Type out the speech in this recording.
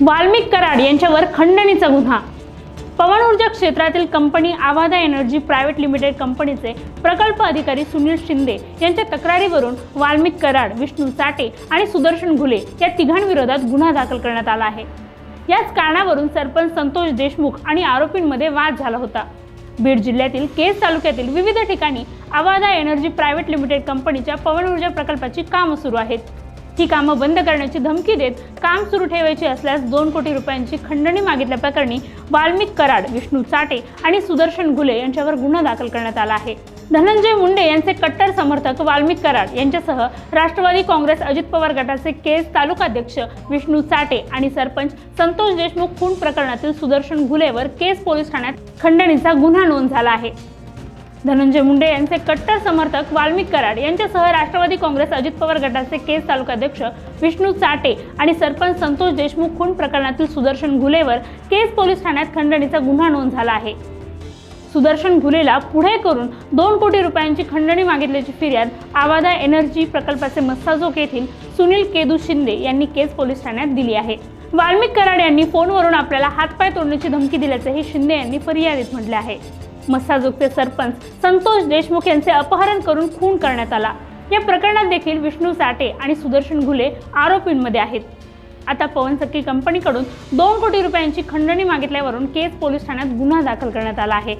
वाल्मिक कराड यांच्यावर खंडणीचा गुन्हा पवन ऊर्जा क्षेत्रातील company Avaada energy private limited कंपनीचे प्रकल्प अधिकारी सुनील शिंदे यांच्या तक्रारीवरून वाल्मिक कराड विष्णू साटे आणि सुदर्शन घुले या तिघांविरोधात गुन्हा दाखल करण्यात आला आहे. याच कारणावरून सरपंच संतोष देशमुख आणि आरोपींमध्ये वाद झाला होता. बीड जिल्ह्यातील केस तालुक्यातील विविध ठिकाणी आवादा एनर्जी प्रायव्हेट लिमिटेड कंपनीच्या पवन ऊर्जा प्रकल्पाची कामं सुरू आहेत. ही कामं बंद करण्याची धमकी देत काम सुरू ठेवायची असल्यास दोन कोटी रुपयांची खंडणी मागितल्याप्रकरणी वाल्मिक कराड विष्णू चाटे आणि सुदर्शन घुले यांच्यावर गुन्हा दाखल करण्यात आला आहे. धनंजय मुंडे यांचे कट्टर समर्थक वाल्मिक कराड यांच्यासह राष्ट्रवादी काँग्रेस अजित पवार गटाचे केस तालुकाध्यक्ष विष्णू चाटे आणि सरपंच संतोष देशमुख खून प्रकरणातील सुदर्शन घुलेवर केस पोलीस ठाण्यात खंडणीचा गुन्हा नोंद झाला आहे. धनंजय मुंडे यांचे कट्टर समर्थक वाल्मिक कराड यांच्यासह राष्ट्रवादी काँग्रेस अजित पवार गटाचे केस तालुकाध्यक्ष विष्णू चाटे आणि सरपंच संतोष देशमुख खून प्रकरणातील सुदर्शन घुलेवर केस पोलीस ठाण्यात खंडणीचा गुन्हा नोंद झाला आहे. सुदर्शन घुलेला पुढे करून दोन कोटी रुपयांची खंडणी मागितल्याची फिर्याद आवादा एनर्जी प्रकल्पाचे मस्साजोग येथील सुनील केदू शिंदे यांनी केस पोलीस ठाण्यात दिली आहे. वाल्मिक कराड यांनी फोनवरून आपल्याला हातपाय तोडण्याची धमकी दिल्याचेही शिंदे यांनी फिर्यादीत म्हटले आहे. मस्साजोगचे सरपंच संतोष देशमुख यांचे अपहरण करून खून करण्यात आला. या प्रकरणात देखील विष्णू साठे आणि सुदर्शन घुले आरोपींमध्ये आहेत. आता पवन सक्की कंपनीकडून दोन कोटी रुपयांची खंडणी मागितल्यावरून केस पोलीस ठाण्यात गुन्हा दाखल करण्यात आला आहे.